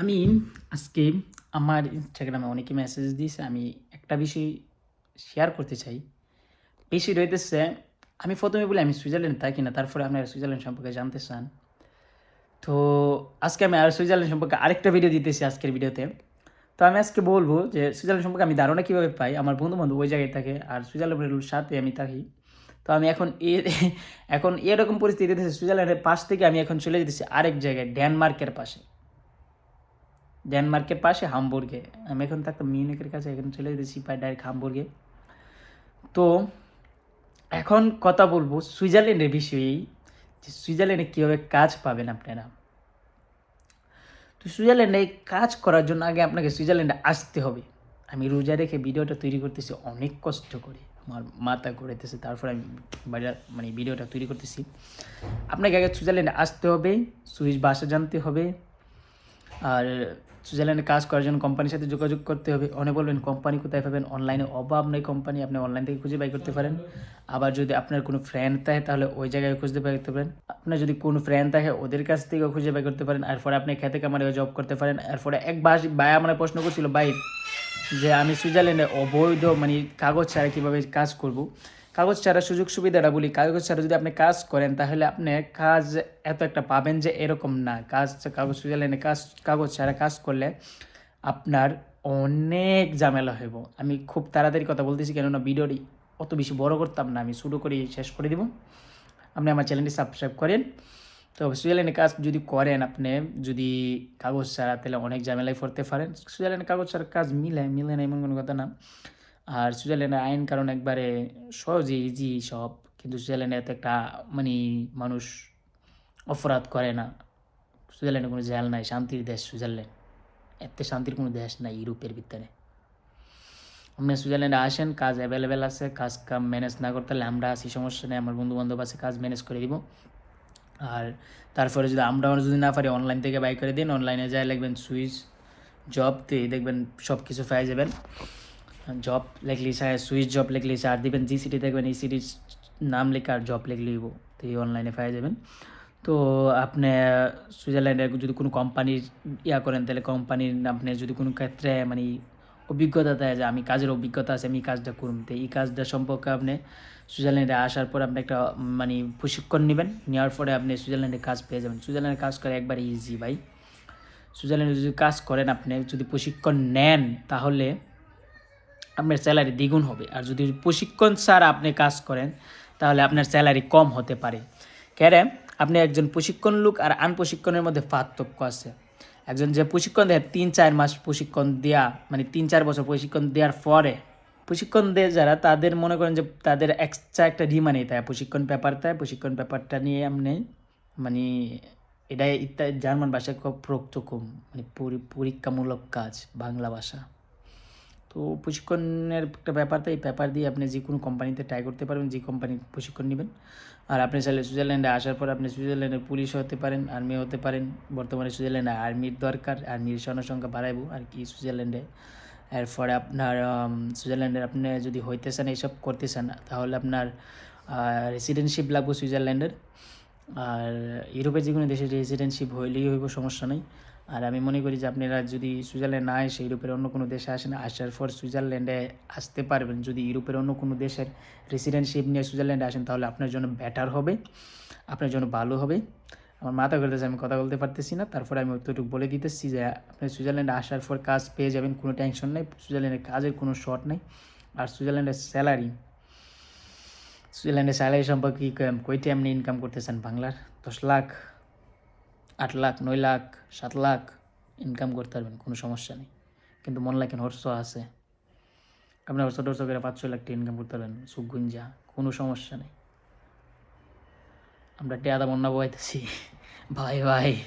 আমি আজকে আমার ইনস্টাগ্রামে অনেকে মেসেজ দিয়েছে, আমি একটা বিষয় শেয়ার করতে চাই। বেশি রইতেছে, আমি প্রথমে বলি, আমি সুইজারল্যান্ড থাকি না, তারপরে আপনারা সুইজারল্যান্ড সম্পর্কে জানতে চান। তো আজকে আমি আর সুইজারল্যান্ড সম্পর্কে আরেকটা ভিডিও দিতেছি আজকের ভিডিওতে তো আমি আজকে বলব যে, সুইজারল্যান্ড সম্পর্কে আমি ধারণা কীভাবে পাই, আমার বন্ধু বান্ধব ওই জায়গায় থাকে, আর সুইজারল্যান্ডের সাথে আমি থাকি। তো আমি এখন এ, এখন এরকম পরিস্থিতিতে সুইজারল্যান্ডের পাশ থেকে আমি এখন চলে যেতেছি আরেক জায়গায়, ডেনমার্কের পাশে। ডেনমার্কের পাশে হামবুর্গে। আমি এখন থাকতাম মিউনিকের কাছে, এখন চলে যেতেছি পাই ডাইরেক্ট হামবুর্গে। তো, এখন কথা বলব সুইজারল্যান্ডের বিষয়েই যে সুইজারল্যান্ডে কীভাবে কাজ পাবেন আপনারা। তো সুইজারল্যান্ডে কাজ করার জন্য আগে আপনাকে সুইজারল্যান্ডে আসতে হবে। আমি রোজা রেখে ভিডিওটা তৈরি করতেছি, অনেক কষ্ট করে। আমার মাথা ঘুরেতেছে তারপর আমি বাজার মানে ভিডিওটা তৈরি করতেছি। আপনাকে আগে সুইজারল্যান্ডে আসতে হবে, সুইস ভাষা জানতে হবে আর সুইজারল্যান্ডে কাজ করার জন্য কোম্পানির সাথে যোগাযোগ করতে হবে। অনেক বলবেন, কোম্পানি কোথায় পাবেন? অনলাইনে অভাব নেই কোম্পানি আপনি অনলাইন থেকে খুঁজে বাই করতে পারেন। আবার যদি আপনার কোনো ফ্রেন্ড থাকে, তাহলে ওই জায়গায় খুঁজতে বাই করতে পারেন। আপনার যদি কোনো ফ্রেন্ড থাকে, ওদের কাছ থেকেও খুঁজে বাই করতে পারেন। এরপরে আপনি খেতে কামারে জব করতে পারেন। এরপরে এক বাস ভাই আমার প্রশ্ন করছিল, ভাই, যে আমি সুইজারল্যান্ডে অবৈধ মানে কাগজ ছাড়া কীভাবে কাজ করব? কাগজ ছাড়া সুযোগ সুবিধাটা বলি, কাগজ ছাড়া যদি আপনি কাজ করেন, তাহলে আপনি কাজ এত একটা পাবেন যে এরকম না। কাজ কাগজ সুইজারল্যান্ডে কাজ, কাগজ ছাড়া কাজ করলে আপনার অনেক ঝামেলা হইব। আমি খুব তাড়াতাড়ি কথা বলতেছি, কেননা ভিডিওটি অত বেশি বড় করতাম না। আমি শুরু করে, শেষ করে দিব। আপনি আমার চ্যানেলটি সাবস্ক্রাইব করেন। তো সুইজারল্যান্ডে কাজ যদি করেন আপনি, যদি কাগজ ছাড়া, তাহলে অনেক ঝামেলায় পড়তে পারেন। সুইজারল্যান্ডে কাগজ ছাড়া কাজ মিলে মিলে না এমন কোনো কথা না। আর সুইজারল্যান্ডের আইন কারণ একবারে সহজে ইজি সব, কিন্তু সুইজারল্যান্ডে এত একটা মানে মানুষ অপরাধ করে না। সুইজারল্যান্ডে কোনো জেল নাই, শান্তির দেশ সুইজারল্যান্ড। এত শান্তির কোনো দেশ নাই ইউরোপের ভিতরে। আপনি সুইজারল্যান্ডে আসেন, কাজ অ্যাভেলেবেল আছে, কাজ কাম ম্যানেজ না করতে হলে আমরা আসি সমস্যা নেই, আমার বন্ধু বান্ধব আছে, কাজ ম্যানেজ করে দিব। আর তারপরে যদি আমরা যদি না পারি অনলাইন থেকে বাই করে দিন অনলাইনে যাই লিখবেন সুইচ জব তো দেখবেন সব কিছু পেয়ে যাবেন। জব লিখলি সুইচ জব লিখলি আর দিবেন জি সিটি দেখবেন, এই সিটির নাম লেখা আর জব লিখলেই তো এই অনলাইনে পেয়ে যাবেন। তো আপনি সুইজারল্যান্ডের যদি কোনো কোম্পানির ইয়া করেন, তাহলে কোম্পানির আপনি যদি কোনো ক্ষেত্রে মানে অভিজ্ঞতা দেয় যে আমি কাজের অভিজ্ঞতা আছে, আমি কাজটা করুন তো এই কাজটা সম্পর্কে আপনি সুইজারল্যান্ডে আসার পর আপনি একটা মানে প্রশিক্ষণ নেবেন। নেওয়ার পরে আপনি সুইজারল্যান্ডে কাজ পেয়ে যাবেন। সুইজারল্যান্ডে কাজ করে একবার ইজি ভাই। সুইজারল্যান্ডে যদি কাজ করেন, আপনি যদি প্রশিক্ষণ নেন, তাহলে আপনার স্যালারি দ্বিগুণ হবে। আর যদি প্রশিক্ষণ ছাড়া আপনি কাজ করেন, তাহলে আপনার স্যালারি কম হতে পারে। কেন আপনি একজন প্রশিক্ষণ লোক আর আনপ্রশিক্ষণের মধ্যে পার্থক্য আছে। একজন যে প্রশিক্ষণ দেয়, তিন চার মাস প্রশিক্ষণ দেওয়া মানে তিন চার বছর প্রশিক্ষণ দেওয়ার পরে, প্রশিক্ষণ দেয় যারা, তাদের মনে করেন যে তাদের এক্সট্রা একটা ডিমান্ড তাই। প্রশিক্ষণ পেপার তাই, প্রশিক্ষণ পেপারটা নিয়ে আপনি মানে এটা ইত্যাদি, জার্মান ভাষায় খুব প্রক্তকম মানে পরীক্ষামূলক কাজ, বাংলা ভাষা। তো প্রশিক্ষণের একটা ব্যাপার, তাই পেপার দিয়ে আপনি যে কোনো কোম্পানিতে ট্রাই করতে পারবেন, যে কোম্পানির প্রশিক্ষণ নেবেন। আর আপনি চাইলে সুইজারল্যান্ডে আসার পর আপনি সুইজারল্যান্ডের পুলিশ হতে পারেন আর্মি হতে পারেন। বর্তমানে সুইজারল্যান্ডে আর্মির দরকার আর্মির জনসংখ্যা বাড়াইব। আর কি সুইজারল্যান্ডে? এরপরে আপনার সুইজারল্যান্ডের আপনি যদি হইতে চান, এইসব করতে চান, তাহলে আপনার রেসিডেন্টশিপ লাগবে সুইজারল্যান্ডের। আর ইউরোপের যে কোনো দেশের রেসিডেন্টশিপ হইলেই হইব, সমস্যা নেই। আর আমি মনে করি যে আপনারা যদি সুইজারল্যান্ড না এসে ইউরোপের অন্য কোনো দেশে আসেন, আসার পর সুইজারল্যান্ডে আসতে পারবেন। যদি ইউরোপের অন্য কোনো দেশের রেসিডেন্টশিপ নিয়ে সুইজারল্যান্ডে আসেন, তাহলে আপনার জন্য বেটার হবে, আপনার জন্য ভালো হবে। আমার মাথা করতেছে আমি কথা বলতে পারতেছি না। তারপরে আমি অতটুকু বলে দিতেছি যে, আপনি সুইজারল্যান্ডে আসার পর কাজ পেয়ে যাবেন, কোনো টেনশন নেই। সুইজারল্যান্ডের কাজের কোনো শর্ট নেই। আর সুইজারল্যান্ডের স্যালারি সুইজারল্যান্ডের স্যালারি সম্পর্কে কইটি আপনি ইনকাম করতেছেন বাংলার? দশ লাখ। আট লাখ, নয় লাখ, সাত লাখ ইনকাম করতে পারবেন, কোনো সমস্যা নেই। কিন্তু মনে লাগেন হর্ষ আছে। আপনার হর্ষ টর্ষ করে পাঁচ, ছয় লাখ টাকা ইনকাম করতে পারবেন, সুখ গুঞ্জা, কোনো সমস্যা নেই। আমরা টেয়াদা বন্যা বইতেছি। ভাই ভাই।